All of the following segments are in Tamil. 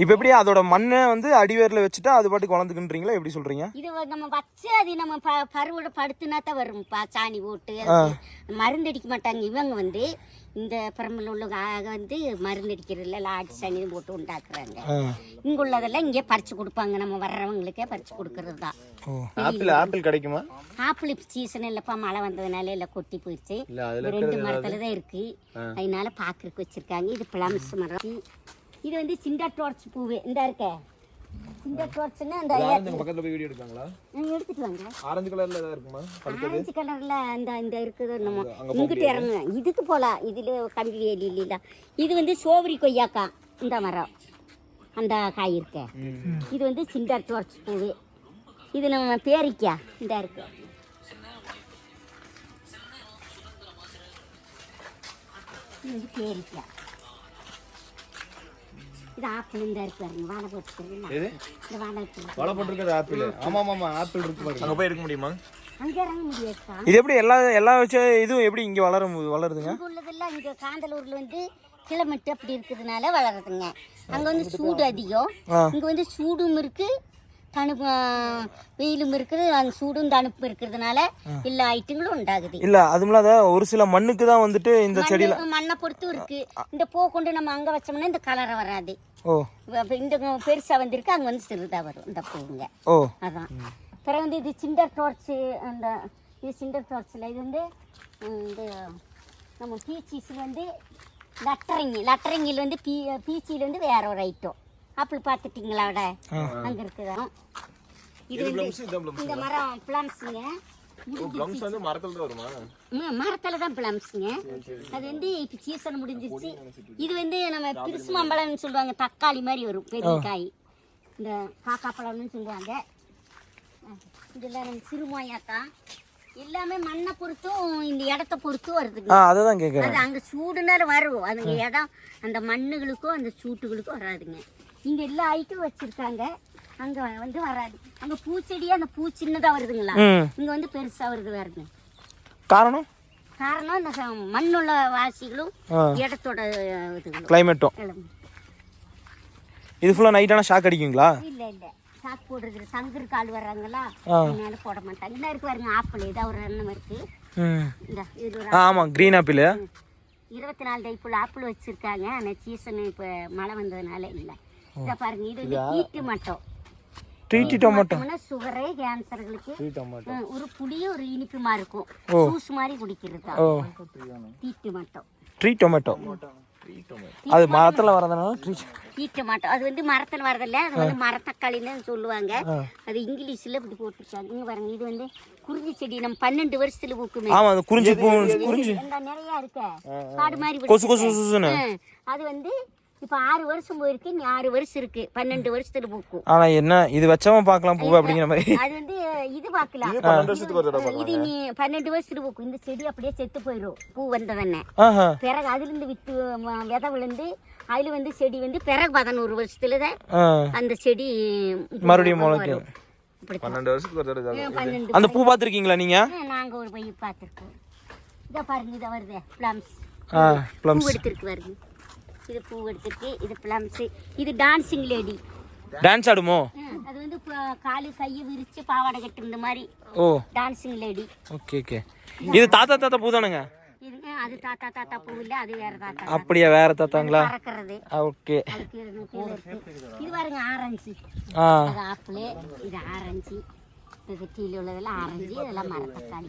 இப்போ எப்படி அதோட மண்ணை வந்து அடிவேர்ல வச்சுட்டா அது பாட்டுக்கு வளர்ந்துக்குன்றீங்களா? எப்படி சொல்றீங்க? இது நம்ம வச்சு அது நம்ம ப பருவோட படுத்துனா தான் வரும். பா சாணி போட்டு மருந்து அடிக்க மாட்டாங்க. இவங்க வந்து இந்த பரம்பில் உள்ள ஆக வந்து மருந்து அடிக்கிறதுல லாடி சாணி போட்டு உண்டாக்குறாங்க. இங்க உள்ளதெல்லாம் இங்கே பறிச்சு கொடுப்பாங்க. நம்ம வர்றவங்களுக்கே பறிச்சு கொடுக்கறது தான். ஆப்பிள் ஆப்பிள் கிடைக்குமா? ஆப்பிள் சீசன் இல்லப்பா மழை வந்ததுனால எல்லாம் கொட்டி போயிடுச்சு. இல்ல அதுல இது ரெண்டு மரத்துல தான் இருக்கு. அதனால பாக்குறதுக்கு வச்சிருக்காங்க. இது பிளம்ஸ் மரம் இது வந்து சிண்டா டார்ச் பூவு. இந்த இருக்க. சிண்டா டார்ச்னா அந்த பக்கத்துல போய் வீடியோ எடுக்காங்களா எடுத்துட்டு வாங்க. ஆரஞ்சு கலர்ல ஏதாவது இருக்குமா? ஆரஞ்சு கலர்ல அந்த இந்த இருக்குது நம்ம இங்கிட்டு இறங்குங்க. இதுக்கு போலாம். இதுல கம்பி வேலி இல்ல இது வந்து சோவரி கொய்யாக்கா. இந்த மரம். அந்த காய் இருக்க. இது வந்து சிண்டா டார்ச் பூவு. இது நம்ம பேரிக்கா. இந்த இருக்கு. இது பேரிக்கா. இது ஆப்பிள் இந்த இருக்கு பாருங்க வாழை போட்டுருக்குங்களா எது? இந்த வாழை இருக்கு. வலை போட்டிருக்கிறது ஆப்பிள் ஆமா ஆமா ஆப்பிள் இருக்கு பாருங்க. அங்க போய் எடுக்க முடியுமா? அங்கே இறங்க முடியாதுப்பா இது எப்படி எல்லா எல்லா வச்ச இதுவும் எப்படி இங்க வளரும் வளருதுங்க? இங்க உள்ளதெல்லாம் இங்க காந்தலூர்ல வந்து கிளைமேட் அப்படி இருக்கிறதுனால வளருதுங்க. அங்க வந்து சூடு அதிகம். ஆ. இங்க வந்து சூடும் இருக்கு தணுப்பு ஆ, வெயிலும் இருக்குது அந்த சூடும் தணுப்பும் இருக்கிறதுனால எல்லா ஐட்டங்களும் உண்டாகுது. இல்ல அதுமில்லாத ஒரு சில மண்ணுக்கு தான் வந்துட்டு இந்த செடியில மண்ணு- மண்ணை பொறுத்தும் இருக்கு. இந்த பூ கொண்டு நம்ம அங்க வச்சோம்னா இந்த கலரை வராது. ஓ. இப்ப இந்த பெருசா வந்திருக்கு அங்க வந்து சிறுதா வரும் இந்த பூவுங்க ஓ. அதான். பிறகு வந்து இது சிண்டர் டார்ச் அந்த இது சிண்டர் டார்ச்சில் இது வந்து இது நம்ம பீச்சீஸில் வந்து லட்டரிங்கி லட்டரிங்கில் வந்து பீ பீச்சியில் வந்து வேற ஒரு ஐட்டம் ஆப்பிள் பார்த்துட்டிங்களா விட அங்கே இருக்குதா இது வந்து இந்த மரம் பிளம்ஸுங்க ப்ளம்ஸ் வந்து மரத்துல தான் வருமா? மரத்தில் தான் பிளம்ஸுங்க அது வந்து இப்போ சீசன் முடிஞ்சிருச்சு. இது வந்து நம்ம பிரிசு மாம்பழம்னு சொல்லுவாங்க தக்காளி மாதிரி வரும் பெரிய காய் இந்த காக்கா பழம்னு சொல்லுவாங்க இதெல்லாம் நம்ம சிறுமாயாக்கா எல்லாமே மண்ணை பொறுத்தும் இந்த இடத்த பொறுத்தும் வருதுங்க. கேட்குறேன் அது அங்கே சூடுனால வரும். அதுங்க இடம் அந்த மண்ணுகளுக்கும் அந்த சூட்டுகளுக்கும் வராதுங்க. இங்கே எல்லா ஐட்டம் வச்சுருக்காங்க. அங்கே வந்து வராது. அங்கே பூச்செடியே அந்த பூ சின்னதாக வருதுங்களா? இங்கே வந்து பெருசாக வருது வருது காரணம்? காரணம் இந்த மண்ணுள்ள வாசிகளும் இடத்தோட இதுகளும். கிளைமேட்டும் இது ஃபுல்லாக நைட்டான ஷாக் அடிக்குங்களா? இல்ல இல்ல. சாக்கு போடுறது சங்கர் கால் வர்றாங்களா. அதனால போட மாட்டாங்க. இந்த இருக்கு பாருங்க ஆப்பிள் இதான் ஒரு எண்ணம் இருக்கு. இந்த இது ஒரு ஆ ஆமாம் க்ரீன் ஆப்பிள் இருபத்தி நாலு டைப்புல ஆப்பிள் வச்சிருக்காங்க. ஆனால் சீசன் இப்போ மழை வந்ததுனால இல்லை. இதை பாருங்க இது வந்து ஹீட்டு மட்டும். ட்ரீட்டி டொமேட்டோ சுகரே கேன்சர்களுக்கு டொமேட்டோ ஒரு புளியும் ஒரு இனிப்புமா இருக்கும். ஜூஸ் மாதிரி குடிக்கிறது ஹீட்டு மட்டும் ட்ரீ டொமேட்டோ அது மரத்தில் வரதுனால ட்ரீ அது வந்து மரத்தில் வரதில்ல அது வந்து மரத்தக்காளின்னு சொல்லுவாங்க. அது இங்கிலீஷில் இப்படி போட்டிருக்காங்க. இங்க பாருங்க இது வந்து குறிஞ்சி செடி நம்ம பன்னெண்டு வருஷத்துல பூக்குமே. ஆமாம் அது குறிஞ்சி பூ குறிஞ்சி. இந்த நிறைய இருக்க. காடு மாதிரி கொசு கொசு கொசுன்னு. ம். அது வந்து இப்ப ஆறு வருஷம் போயிருக்கு இனி ஆறு வருஷம் இருக்கு. பன்னெண்டு வருஷத்துல பூக்கும். ஆனால் என்ன இது வச்சவன் பார்க்கலாம் பூ அப்படிங்கிற மாதிரி. அது வந்து இது பார்க்கலாம். இது நீ பன்னெண்டு வருஷத்துல பூக்கும். இந்த செடி அப்படியே செத்து போயிடும் பூ வந்தவொடனே ஆஹா. பிறகு அதுல இருந்து வித்து விதை விழுந்து அதுல வந்து செடி வந்து பிறகு பதினோரு வருஷத்துல தான் அந்த செடி மறுபடியும் முளைக்கும். பன்னெண்டு வருஷத்துக்கு ஒரு தடவை பன்னெண்டு அந்த பூ பார்த்துருக்கீங்களா நீங்கள் ஆ, நாங்க ஒரு போய் பார்த்துருக்கோம். இதை பாருங்க இதை வருது பிளம்ஸ் ஆ பூ ப்ளம்ஸ் எடுத்திருக்கு பாருங்க. இது பூ எடுத்திருக்கு இது பிளம்ஸ் இது டான்சிங் லேடி டான்ஸ் ஆடுமோ? அது வந்து காலு கையை விரிச்சு பாவாடை கட்டுற மாதிரி. ஓ. டான்சிங் லேடி ஓகே ஓகே இது தாத்தா தாத்தா பூ தானுங்க? இதுங்க அது தாத்தா தாத்தா பூ இல்ல அது வேற தாத்தா அப்படியா வேற தாத்தாங்களா? பறக்கிறது. ஓகே இது பாருங்க ஆரஞ்சு. அது ஆப்பிள் இது ஆரஞ்சு. இது கீழே உள்ளதெல்லாம் ஆரஞ்சு இதெல்லாம் மரத்தக்காளி.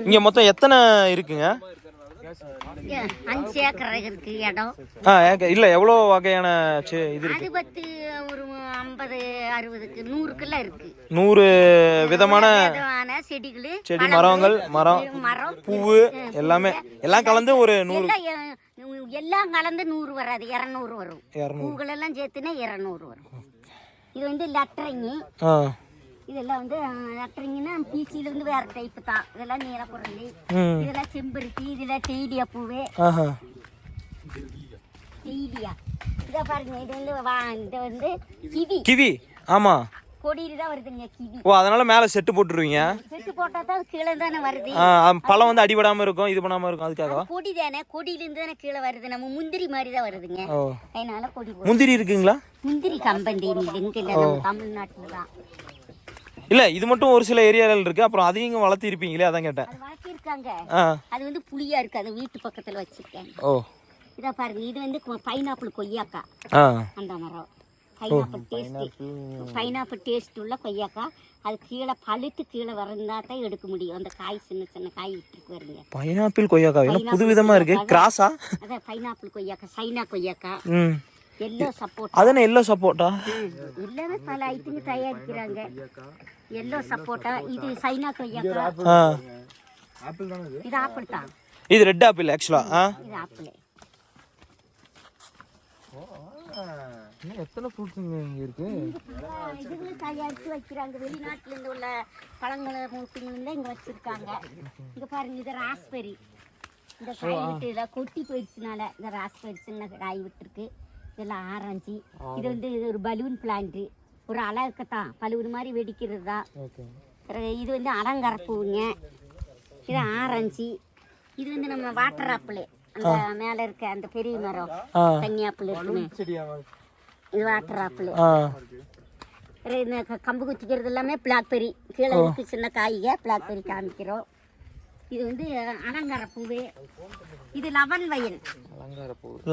இங்கே மொத்தம் எத்தனை இருக்குங்க அஞ்சு ஏக்கர் இருக்கு இடம். ஆ ஏக்க- இல்ல எவ்வளோ வகையான இது இருக்கு? பத்து ஒரு ஐம்பது அறுபதுக்கு நூறுக்கெல்லாம் இருக்கு. நூறு விதமான செடிகள் செடி மரங்கள் மரம் மரம் பூவு எல்லாமே எல்லாம் கலந்து ஒரு நூறு. எல்லாம் கலந்து நூறு வராது இரநூறு வரும். பூக்கள் எல்லாம் சேர்த்துனா இரநூறு வரும். இது வந்து லட்டரிங்கி. ஆ. இதெல்லாம் வந்து லட்டரிங்கன்னா பீச்சில இருந்து வேற டைப் தான். இதெல்லாம் நீலக்குரலி இதெல்லாம் செம்பருத்தி இதெல்லாம் டெய்லியா பூவு? டெய்லியா இதை பாருங்க இது வந்து வா இது வந்து கிவி. கிவி ஆமா. கொடியில தான் வருதுங்க கிவி. ஓ அதனால மேலே செட்டு போட்டுருவீங்க? செட்டு போட்டா தான் கீழே தானே வருது. பழம் வந்து அடிபடாமல் இருக்கும் இது பண்ணாமல் இருக்கும் அதுக்காகவா கொடி தானே தானே கீழே வருது. நம்ம முந்திரி மாதிரி தான் வருதுங்க. அதனால கொடி முந்திரி இருக்குங்களா? முந்திரி கம்பெனி இது தமிழ்நாட்டில் தான். இல்லை இது மட்டும் ஒரு சில ஏரியாவில் இருக்கு. அப்புறம் அதையும் வளர்த்தி இருப்பீங்களே அதான் கேட்டேன். அது வளர்த்திருக்காங்க ஆ. அது வந்து புளியா இருக்கு. அது வீட்டு பக்கத்துல வச்சிருக்காங்க ஓ. இதா பாருங்க இது வந்து பைனாப்பிள் கொய்யாக்கா. ஆ. அந்த மரம். பைனாப்பிள் டேஸ்ட் பைனாப்பிள் டேஸ்ட் உள்ள கொய்யாக்கா. அது கீழே பழுத்து கீழே வரந்தா தான் எடுக்க முடியும். அந்த காய் சின்ன சின்ன காய் விட்டுருக்கு வருங்க பைனாப்பிள் கொய்யாக்கா என்ன புது விதமாக இருக்கு. கிராஸா அதான். பைனாப்பிள் கொய்யாக்கா சைனா கொய்யாக்கா. எல்லோ சப்போர்ட் அது என்ன எல்லோ சப்போட்டா எல்லாமே பல ஐட்டங்க தயாரிக்கிறாங்க. எல்லோ சப்போட்டா இது சைனா கொய்யாக்கா ஆ. ஆப்பிள் தானே இது? இது ஆப்பிள் தான். இது ரெட் ஆப்பிள் ஆக்சுவலா ஆ இது ஆப்பிள் எத்தனை ஃப்ரூட்ஸ் இங்கே இருக்கு? இதுகளும் தயாரித்து வைக்கிறாங்க. வெளிநாட்டுல இருந்து உள்ள பழங்களை மூட்டுங்களும் இங்க வச்சிருக்காங்க. இங்க பாருங்க இது ராஸ்பெரி இந்த காய் விட்டு இதில் கொட்டி போயிடுச்சுனால இந்த ராஸ்பெரி சின்ன காய் விட்டுருக்கு. இதெல்லாம் ஆரஞ்சு. இது வந்து இது ஒரு பலூன் பிளான்ட் ஒரு அழகுக்கு தான் பலூன் மாதிரி வெடிக்கிறது. தான் இது வந்து அலங்கார பூவுங்க இது ஆரஞ்சு. இது வந்து நம்ம வாட்டர் ஆப்பிள் அந்த மேலே இருக்க அந்த பெரிய மரம். ஆ. தண்ணி ஆப்பிள் இருக்குமே இது வாட்டர் ஆப்பிள் இந்த கம்பு குத்திக்கிறது எல்லாமே பிளாக்பெரி கீழே இருக்கு சின்ன காய்க பிளாக்பெரி காமிக்கிறோம். இது வந்து அலங்கார பூவு. இது லவன் வயல்.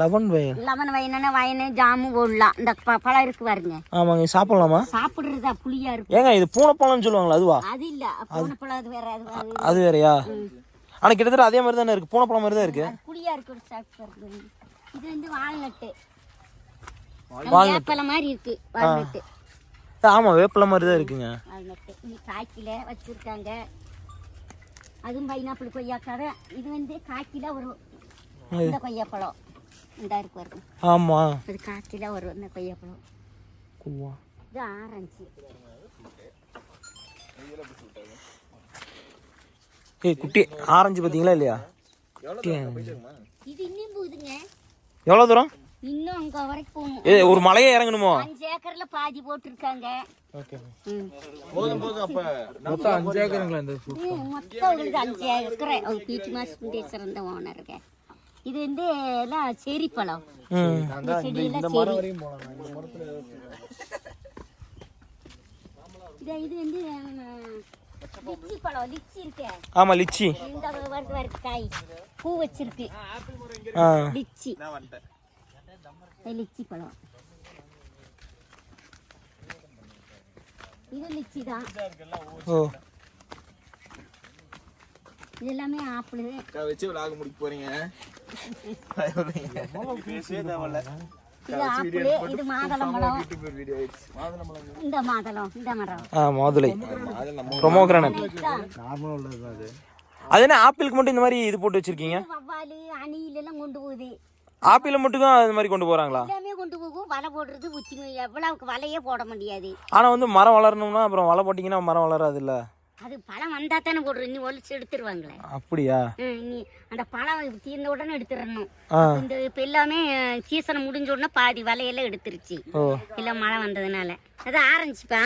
லெவன் வயல். லவன் வயல்னா வயனு ஜாமு போடலாம் இந்த பழம் இருக்கு பாருங்க. ஆமாங்க சாப்பிடலாமா? சாப்பிடுறதா புளியா இருக்கும் ஏங்க இது பூனைப்பழம்னு சொல்லுவாங்களா அதுவா? அது இல்ல பூனை பழம் அது வேற அது வேறயா? ஆனா கிட்டத்தட்ட அதே மாதிரி தானே இருக்கு. பூனைப்பழம் மாதிரி தான் இருக்கு. புளியா இருக்கு. இது வந்து வால்நட்டு. வேப்பலை மாதிரி இருக்கு வால்நட்டு. ஆமா வேப்பிலை மாதிரி தான் இருக்குங்க. வால்நட்டு. காய்க்கில வச்சிருக்காங்க. அதுவும் பைனாப்பிள் கொய்யாக்காத இது வந்து காய்க்கில ஒரு இந்த கொய்யாப்பழம். இந்த இருக்கு வரும் ஆமா. அது காய்க்கில ஒரு இந்த கொய்யாப்பழம். குவா. இது ஆரஞ்சு. ஏய் குட்டி ஆரஞ்சு பாத்தீங்களா இல்லையா? இது இன்னும் போகுதுங்க. எவ்வளவு தூரம்? இன்னும் அங்க வரைக்கும் போகணும். ஏ ஒரு மலையே இறங்கணுமோ? அஞ்சு ஏக்கர்ல பாதி போட்டிருக்காங்க. ம். போதும் போதும் அப்ப மொத்தம் அஞ்சு ஏக்கருங்களா இந்த இது மொத்தம் உங்களுக்கு அஞ்சு ஏக்கரை. ஒரு பிடி மாஸ் சிறந்த ஓனருங்க இது வந்து எல்லாம் செரி பழம். செடியெல்லாம் செரி. இது இது வந்து லிச்சி பழம். லிச்சி இருக்கே. ஆமா லிச்சி. இந்த வருது வருது காய். பூ வச்சிருக்கு. ஆ. லிச்சி. இது லிச்சி பழம். இது லிச்சி தான். ஓ. இது எல்லாமே ஆப்பிள். வச்சு விளாக முடிக்க போறீங்க. இது மாதுளம் பழம் இந்த மாதுளம் இந்த மரம் ஆ மாதுளை. அது நம்ம ப்ரொமோகிரானட் இதுதான். நார்மலா உள்ளது தான். அது. அது என்ன ஆப்பிளுக்கு மட்டும் இந்த மாதிரி இது போட்டு வச்சிருக்கீங்க? வவ்வாலு அணில் எல்லாம் கொண்டு போகுது. ஆப்பிள் மட்டும் தான் அது மாதிரி கொண்டு போறாங்களா? எல்லாமே கொண்டு போகும். வலை போடுறது உச்சி எவ்வளவுக்கு வலையே போட முடியாது. ஆனா வந்து மரம் வளரணும்னா அப்புறம் வலை போட்டீங்கன்னா மரம் வளராது இல்ல அது பழம் வந்தா தானே போடுறோம் இன்னும் ஒழிச்சு எடுத்துருவாங்களே. அப்படியா? நீ அந்த பழம் தீர்ந்த உடனே எடுத்துடணும். இந்த இப்போ எல்லாமே சீசன் முடிஞ்ச உடனே பாதி வலையெல்லாம் எடுத்துருச்சு. எல்லாம் மழை வந்ததுனால. அது ஆரஞ்சுப்பா.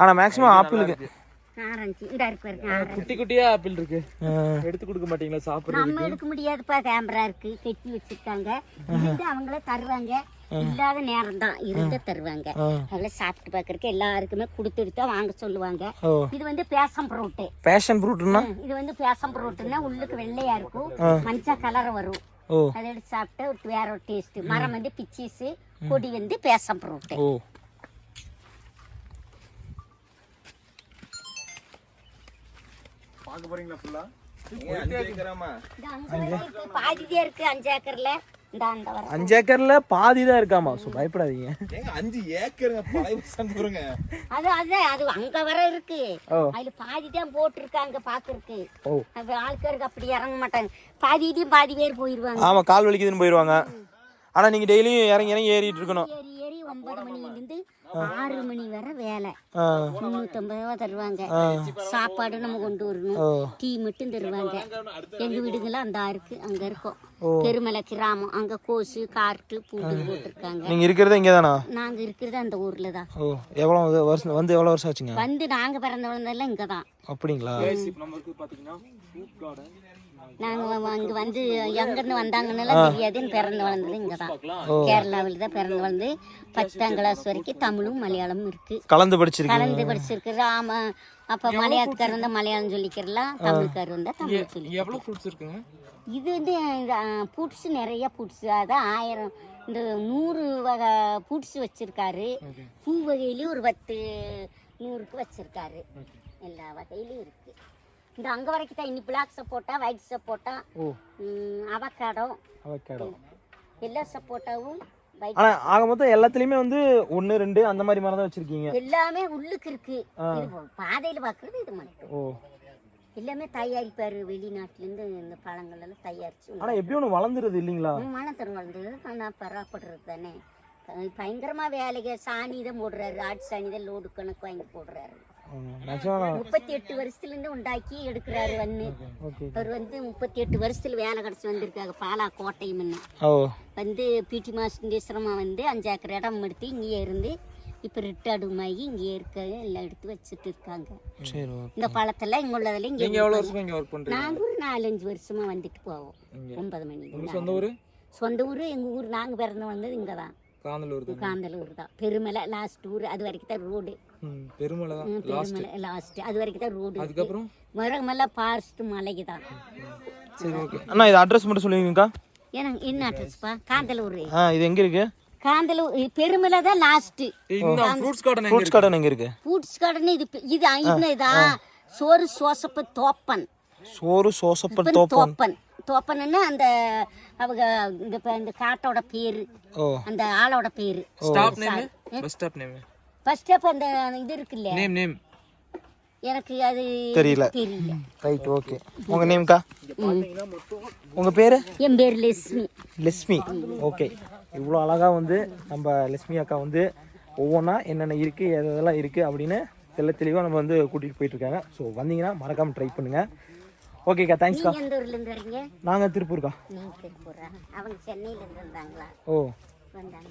ஆனா மேக்ஸிமம் ஆப்பிளுக்கு ஆரஞ்சு. இந்த இருக்கு ஆரஞ்சு. குட்டி குட்டியா ஆப்பிள் இருக்கு. எடுத்து கொடுக்க மாட்டீங்களா? சாப்பிடுறது நம்ம எடுக்க முடியாதுப்பா கேமரா இருக்கு. கெட்டி வச்சிருக்காங்க. அவங்களே தருவாங்க. இல்லாத நேரம் தான் இருந்தா தருவாங்க. ஆ. அதில் சாப்பிட்டு பார்க்கறதுக்கு எல்லாருக்குமே கொடுத்துட்டு தான் வாங்க சொல்லுவாங்க. இது வந்து பேசம் ஃப்ரூட்டு பேஷன் ஃப்ரூட்னா இது வந்து பேசம் ஃப்ரூட்டுன்னா உள்ளுக்கு வெள்ளையா இருக்கும். மஞ்சள் கலர் வரும். அதை எடுத்து சாப்பிட்டா ஒரு வேற ஒரு டேஸ்ட் மரம் வந்து பிச்சீஸு கொடி வந்து பேசம் ஃப்ரூட்டு பார்க்க போறீங்களா ஃபுல்லா இருக்கு பாதிதே இருக்கு அஞ்சு ஏக்கர்ல. இந்த அந்த வர. அஞ்சு ஏக்கர்ல பாதி தான் இருக்காமா பயப்படாதீங்க. ஏங்க அஞ்சு ஏக்கருங்க பழைய அது அது அது அங்க வர இருக்கு. அதுல பாதி தான் போட்டிருக்காங்க பாக்குறதுக்கு. ஆட்காருக்கு அப்படி இறங்க மாட்டாங்க. பாதியிலையும் பாதி பேர் போயிருவாங்க. ஆமா கால் வலிக்குதுன்னு போயிடுவாங்க ஆனா நீங்க டெய்லியும் இறங்கி இறங்கி ஏறிட்டு இருக்கணும். ஒன்பது மணிலேருந்து ஆறு மணி வரை வேலை. முந்நூற்றம்பது ரூபா தருவாங்க. சாப்பாடு நம்ம கொண்டு வரணும். டீ மட்டும் தருவாங்க. எங்க வீடுங்களாம் அந்த இருக்கு அங்க இருக்கோம். பெருமலை கிராமம். அங்க கோசு கார்ட்டு பூண்டு போட்டிருக்காங்க. நீங்க இருக்கிறது இங்கே தானா நாங்க இருக்கிறது அந்த ஊர்ல தான். ஓ எவ்வளோ வருஷம் வந்து எவ்வளோ வருஷம் ஆச்சுங்க? வந்து நாங்க பிறந்த வளர்ந்ததெல்லாம் இங்க தான் அப்படிங்களா நம்மளுக்கு பாத்தீங்கன்னா ஃப்ரூட் கார்டன் நாங்க வ- அங்க வந்து எங்கிருந்து வந்தாங்கன்னெல்லாம் தெரியாதுன்னு பிறந்து வளர்ந்தது இங்க தான் கேரளாவில் தான் பிறந்து வளர்ந்து பத்தாம் கிளாஸ் வரைக்கும் தமிழும் மலையாளமும் இருக்கு. கலந்து படிச்சிருக்கீங்க. கலந்து படிச்சிருக்கிறது ஆமா அப்ப மலையாளத்துக்காரர் இருந்தா மலையாளம் சொல்லிக்கிறலாம் தமிழ்காரர் வந்தா தமிழ் சொல்லி ஃப்ரூட்ஸ் இருக்குங்க? இது வந்து பூட்ஸ் நிறைய பூட்ஸ் அதான் ஆயிரம் இந்த நூறு வகை பூட்ஸ் வச்சிருக்காரு. பூ வகையிலயும் ஒரு பத்து நூறுக்கு வச்சிருக்காரு. எல்லா வகையிலும் இருக்கு. இந்த அங்க வரைக்கும் தான் இன்னி பிளாக் சப்போட்டா ஒயிட் சப்போட்டா அவக்காடோ அவகேடோ எல்லா சப்போட்டாவும் ஆனா ஆக மொத்தம் எல்லாத்துலயுமே வந்து ஒன்று ரெண்டு அந்த மாதிரி மரம் தான் வச்சிருக்கீங்க. எல்லாமே உள்ளுக்கு இருக்கு. பாதையில பாக்குறது இது மட்டும். ஓ. எல்லாமே தயாரிப்பாரு வெளிநாட்டுல இருந்து இந்த பழங்கள் எல்லாம் தயாரிச்சு. ஆனா எப்படி ஒன்று வளர்ந்துருது இல்லைங்களா? மனத்தரம் வளர்ந்தது நான் பராப்படுறது தானே. பயங்கரமா வேலைக்கு சாணி தான் போடுறாரு ஆட்டு சாணி தான் லோடு கணக்கு வாங்கி போடுறாரு. முப்பத்தி எட்டு வருஷத்துல இருந்து உண்டாக்கி எடுக்கிறாரு வந்து அவர் வந்து முப்பத்தி எட்டு வருஷத்துல வேலை கிடைச்சி வந்திருக்காங்க பாலா கோட்டை முன்ன ஓ. வந்து பிடி மாசுந்தேஸ்வரமா வந்து அஞ்சு ஏக்கர் இடம் எடுத்து இங்கேயே இருந்து இப்போ ரிட்டார்டும் ஆகி இங்கேயே இருக்க எல்லாம் எடுத்து வச்சுட்டு இருக்காங்க. இந்த பழத்தெல்லாம் இங்க உள்ளதெல்லாம் இங்கே நீங்க இங்க ஒரு நாலஞ்சு வருஷமா வந்துட்டு போவோம். ஒன்பது மணி சொந்த ஊரு? சொந்த ஊர் எங்க ஊர் நாங்க பிறந்து வந்தது இங்க தான்? காந்தலூர் காந்தலூர் தான். பெருமலை லாஸ்ட் ஊர் அது வரைக்கும் தான் ரோடு பெருமலை தான் லாஸ்ட் லாஸ்ட் அது வரைக்கும் தான் ரோடு அதுக்கப்புறம்? மரமல்ல ஃபாரஸ்ட் மலைக்கு தான் சரி ஓகே அண்ணா இது அட்ரஸ் மட்டும் சொல்லுவீங்கக்கா? எனக்கு என்ன அட்ரஸ்ப்பா காந்தலூர். ஆ இது எங்க இருக்கு? காந்தலூர் பெருமலை தான் லாஸ்ட் இந்த ஃப்ரூட்ஸ் கார்டன் எங்க ஃப்ரூட்ஸ் கார்டன் எங்க இருக்கு? பூட்ஸ் கடன் இது இது இதா? சோறு சோசப்பு தோப்பன். சோறு சோசப்பன் தோப்பம் தோப்பன். தோப்பன்னா அந்த அவங்க இந்த காட்டோட பேரு. அந்த ஆளோட பேரு. Stop name bus stop name first அப்ப அந்த இது இருக்குல்ல? நேம் நேம் எனக்கு அது தெரியல. தெரியல. ரைட் ஓகே உங்க நேம்க்கா உங்க பேரு? என் பேர் லட்சுமி லெஸ்மி. ஓகே இவ்வளோ அழகாக வந்து நம்ம லெஸ்மி அக்கா வந்து ஒவ்வொன்றா என்னென்ன இருக்குது எதெல்லாம் இருக்குது அப்படின்னு தெள்ள தெளிவாக நம்ம வந்து கூட்டிகிட்டு போயிட்டுருக்காங்க ஸோ வந்தீங்கன்னா மறக்காமல் ட்ரை பண்ணுங்கள் ஓகேக்கா தேங்க்ஸ்க்கா எந்த வரீங்க? நாங்கள் திருப்பூர்க்கா. நீங்க திருப்பூரா? அவங்க சென்னையில இருந்து வந்தாங்களா? ஓ. வந்தாங்க.